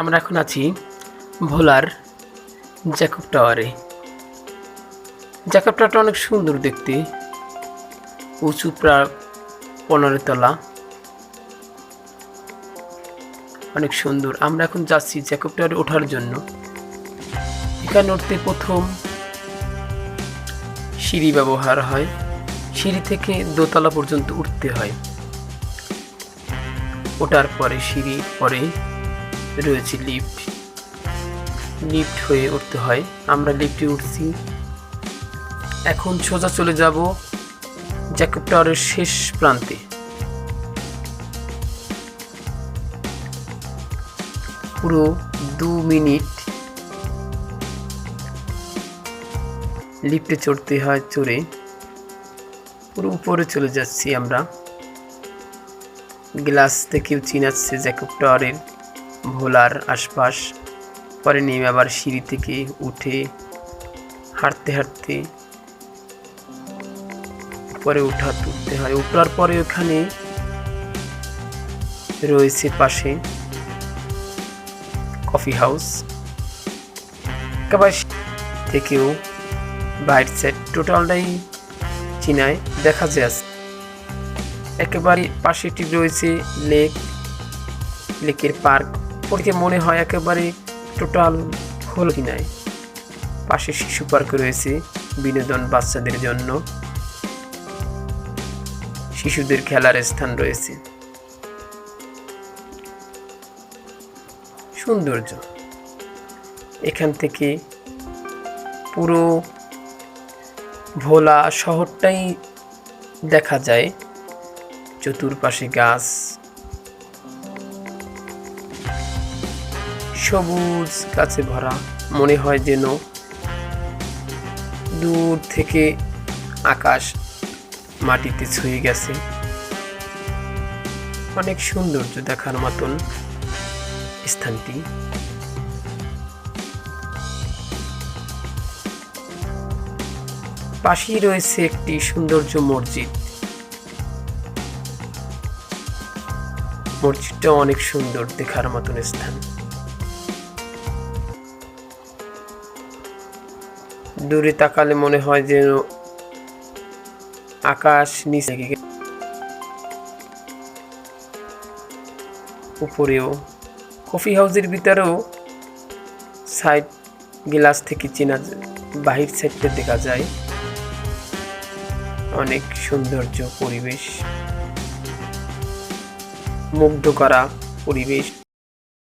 আমরা এখন আছি ভোলার জ্যাকব টাওয়ারে। জ্যাকব টাওয়ারটা অনেক সুন্দর দেখতে। উঁচু প্রায় পনেরো তলা। অনেক সুন্দর। আমরা এখন যাচ্ছি জ্যাকব টাওয়ারে ওঠার জন্য। এখানে উঠতে প্রথম সিঁড়ি ব্যবহার হয়। সিঁড়ি থেকে দোতলা পর্যন্ত উঠতে হয়। ওঠার পরে সিঁড়ি পরে রয়েছে লিফট লিফট হয়ে উঠতে হয়। আমরা লিফটে উঠছি। এখন সোজা চলে যাব জ্যাকব টাওয়ারের শেষ প্রান্তে। পুরো দু মিনিট লিফটে চড়তে হয়, চড়ে পুরো উপরে চলে যাচ্ছি আমরা। গ্লাস থেকেও চিনাচ্ছে জ্যাকব টাওয়ারের ভোলার আশপাশ। পরে নেমে আবার সিঁড়ি থেকে উঠে হাঁটতে হাঁটতে পরে উঠা তুলতে হয়। উঠার পরে ওখানে রয়েছে পাশে কফি হাউস। একেবারে থেকেও বাইট সাইড টোটালটাই চিনায় দেখা যায়। একেবারে পাশে একটি রয়েছে লেক, লেকের পার্ক। পড়তে মনে হয় একেবারে টোটাল হল কিনায় পাশে শিশু পার্ক রয়েছে বিনোদন বাচ্চাদের জন্য। শিশুদের খেলার স্থান রয়েছে। সৌন্দর্য। এখান থেকে পুরো ভোলা শহরটাই দেখা যায়। চতুর্পাশে গাছ সবুজ গাছে ভরা। মনে হয় যেন দূর থেকে আকাশ মাটিতে ছুঁয়ে গেছে। অনেক সৌন্দর্য দেখার মতন স্থানটি। পাশেই রয়েছে একটি সৌন্দর্য মসজিদ। মসজিদটা অনেক সুন্দর দেখার মতন স্থান। দূরে তাকালে মনে হয় যেন আকাশ নিচে উপরেও কফি হাউসের ভিতরেও সাইড গ্লাস থেকে চেনা বাহির সাইডটা দেখা যায়। অনেক সৌন্দর্য পরিবেশ, মুগ্ধ করা পরিবেশ।